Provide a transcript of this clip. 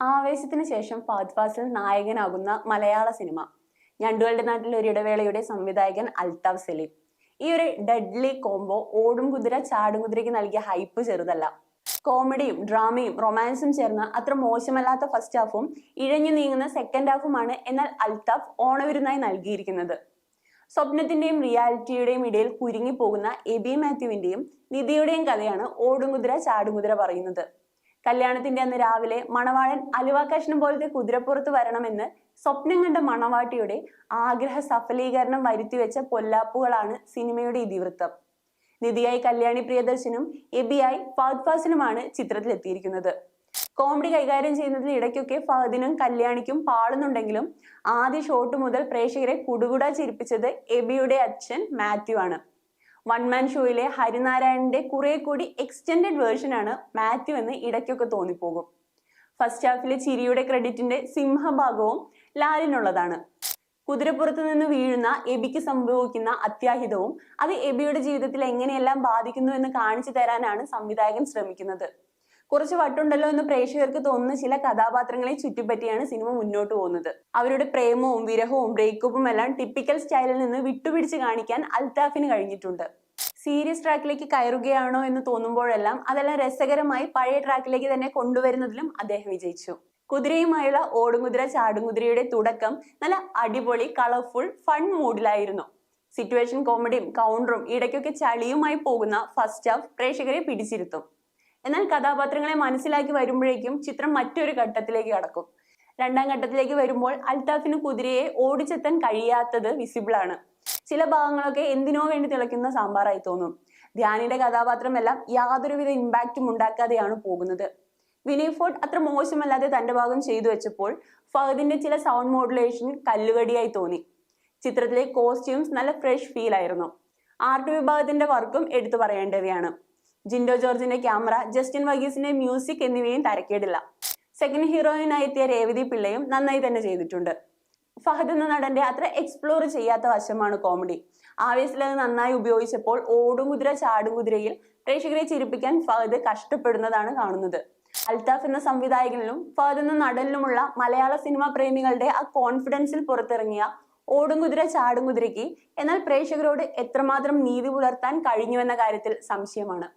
ആവേശത്തിന് ശേഷം ഫഹദ് ഫാസിൽ നായകനാകുന്ന മലയാള സിനിമ. ഞണ്ടുകളുടെ നാട്ടിൽ ഒരു ഇടവേളയുടെ സംവിധായകൻ അൽതാഫ് സലീം. ഈ ഒരു ഡെഡ്ലി കോംബോ ഓടും കുതിര ചാടും കുതിരയ്ക്ക് നൽകിയ ഹൈപ്പ് ചെറുതല്ല. കോമഡിയും ഡ്രാമയും റൊമാൻസും ചേർന്ന അത്ര മോശമല്ലാത്ത ഫസ്റ്റ് ഹാഫും ഇഴഞ്ഞു നീങ്ങുന്ന സെക്കൻഡ് ഹാഫുമാണ് എന്നാൽ അൽതാഫ് ഓണവിരുന്നായി നൽകിയിരിക്കുന്നത്. സ്വപ്നത്തിന്റെയും റിയാലിറ്റിയുടെയും ഇടയിൽ കുരുങ്ങി പോകുന്ന എബി മാത്യുവിന്റെയും നിധിയുടെയും കഥയാണ് ഓടും കുതിര ചാടും കുതിര പറയുന്നത്. കല്യാണത്തിന്റെ അന്ന് രാവിലെ മണവാളൻ അലുവ കഷ്ണം പോലത്തെ കുതിരപ്പുറത്ത് വരണമെന്ന് സ്വപ്നം കണ്ട മണവാട്ടിയുടെ ആഗ്രഹ സഫലീകരണം വരുത്തിവെച്ച പൊല്ലാപ്പുകളാണ് സിനിമയുടെ ഇതിവൃത്തം. നിധിയായി കല്യാണി പ്രിയദർശനും എബിയായി ഫഹദ് ഫാസിനുമാണ് ചിത്രത്തിലെത്തിയിരിക്കുന്നത്. കോമഡി കൈകാര്യം ചെയ്യുന്നതിൽ ഇടയ്ക്കൊക്കെ ഫഹദിനും കല്യാണിക്കും പാളുന്നുണ്ടെങ്കിലും ആദ്യ ഷോട്ട് മുതൽ പ്രേക്ഷകരെ കുടുകുട ചിരിപ്പിച്ചത് എബിയുടെ അച്ഛൻ മാത്യു ആണ്. വൺ മാൻ ഷോയിലെ ഹരിനാരായണന്റെ കുറെ കൂടി വേർഷൻ ആണ് മാത്യു എന്ന് ഇടയ്ക്കൊക്കെ തോന്നിപ്പോകും. ഫസ്റ്റ് ഹാഫിലെ ചിരിയുടെ ക്രെഡിറ്റിന്റെ സിംഹഭാഗവും ലാലിനുള്ളതാണ്. കുതിരപ്പുറത്ത് നിന്ന് വീഴുന്ന എബിക്ക് സംഭവിക്കുന്ന അത്യാഹിതവും അത് എബിയുടെ ജീവിതത്തിൽ എങ്ങനെയെല്ലാം ബാധിക്കുന്നു എന്ന് കാണിച്ചു തരാനാണ് സംവിധായകൻ ശ്രമിക്കുന്നത്. കുറച്ച് വട്ടുണ്ടല്ലോ എന്ന് പ്രേക്ഷകർക്ക് തോന്നുന്ന ചില കഥാപാത്രങ്ങളെ ചുറ്റിപ്പറ്റിയാണ് സിനിമ മുന്നോട്ട് പോകുന്നത്. അവരുടെ പ്രേമവും വിരഹവും ബ്രേക്കപ്പും എല്ലാം ടിപ്പിക്കൽ സ്റ്റൈലിൽ നിന്ന് വിട്ടുപിടിച്ച് കാണിക്കാൻ അൽത്താഫിന് കഴിഞ്ഞിട്ടുണ്ട്. സീരിയസ് ട്രാക്കിലേക്ക് കയറുകയാണോ എന്ന് തോന്നുമ്പോഴെല്ലാം അതെല്ലാം രസകരമായി പഴയ ട്രാക്കിലേക്ക് തന്നെ കൊണ്ടുവരുന്നതിലും അദ്ദേഹം വിജയിച്ചു. കുതിരയുമായുള്ള ഓടുകുതിര ചാടുകുതിരയുടെ തുടക്കം നല്ല അടിപൊളി കളർഫുൾ ഫൺ മൂഡിലായിരുന്നു. സിറ്റുവേഷൻ കോമഡിയും കൗണ്ടറും ഇടയ്ക്കൊക്കെ ചളിയുമായി പോകുന്ന ഫസ്റ്റ് ഹാഫ് പ്രേക്ഷകരെ പിടിച്ചിരുത്തും. എന്നാൽ കഥാപാത്രങ്ങളെ മനസ്സിലാക്കി വരുമ്പോഴേക്കും ചിത്രം മറ്റൊരു ഘട്ടത്തിലേക്ക് കടക്കും. രണ്ടാം ഘട്ടത്തിലേക്ക് വരുമ്പോൾ അൽത്താഫിന് കുതിരയെ ഓടിച്ചെത്താൻ കഴിയാത്തത് വിസിബിൾ ആണ്. ചില ഭാഗങ്ങളൊക്കെ എന്തിനോ വേണ്ടി തിളയ്ക്കുന്ന സാമ്പാറായി തോന്നും. ധ്യാനിയുടെ കഥാപാത്രമെല്ലാം യാതൊരുവിധ ഇമ്പാക്റ്റും ഉണ്ടാക്കാതെയാണ് പോകുന്നത്. വിനയ് ഫോർട്ട് അത്ര മോശമല്ലാതെ തന്റെ ഭാഗം ചെയ്തു വെച്ചപ്പോൾ ഫഹദിന്റെ ചില സൗണ്ട് മോഡുലേഷൻ കല്ലുകടിയായി തോന്നി. ചിത്രത്തിലെ കോസ്റ്റ്യൂംസ് നല്ല ഫ്രഷ് ഫീൽ ആയിരുന്നു. ആർട്ട് വിഭാഗത്തിന്റെ വർക്കും എടുത്തു പറയേണ്ടവയാണ്. ജിൻഡോ ജോർജിന്റെ ക്യാമറ ജസ്റ്റിൻ വഗീസിന്റെ മ്യൂസിക് എന്നിവയും തരക്കേടില്ല. സെക്കൻഡ് ഹീറോയിൻ എത്തിയ രേവതി പിള്ളയും നന്നായി തന്നെ ചെയ്തിട്ടുണ്ട്. ഫഹദ് എന്ന നടന്റെ അത്ര എക്സ്പ്ലോർ ചെയ്യാത്ത വശമാണ് കോമഡി ആവേശത്തിൽ അത് നന്നായി ഉപയോഗിച്ചപ്പോൾ ഓടും കുതിര ചാടും കുതിരയിൽ പ്രേക്ഷകരെ ചിരിപ്പിക്കാൻ ഫഹദ് കഷ്ടപ്പെടുന്നതാണ് കാണുന്നത്. അൽത്താഫ് എന്ന സംവിധായകനിലും ഫഹദ് എന്ന നടനിലുമുള്ള മലയാള സിനിമാ പ്രേമികളുടെ ആ കോൺഫിഡൻസിൽ പുറത്തിറങ്ങിയ ഓടും കുതിര ചാടും കുതിരയ്ക്ക്. എന്നാൽ പ്രേക്ഷകരോട് എത്രമാത്രം നീതി പുലർത്താൻ കഴിഞ്ഞുവെന്ന കാര്യത്തിൽ സംശയമാണ്.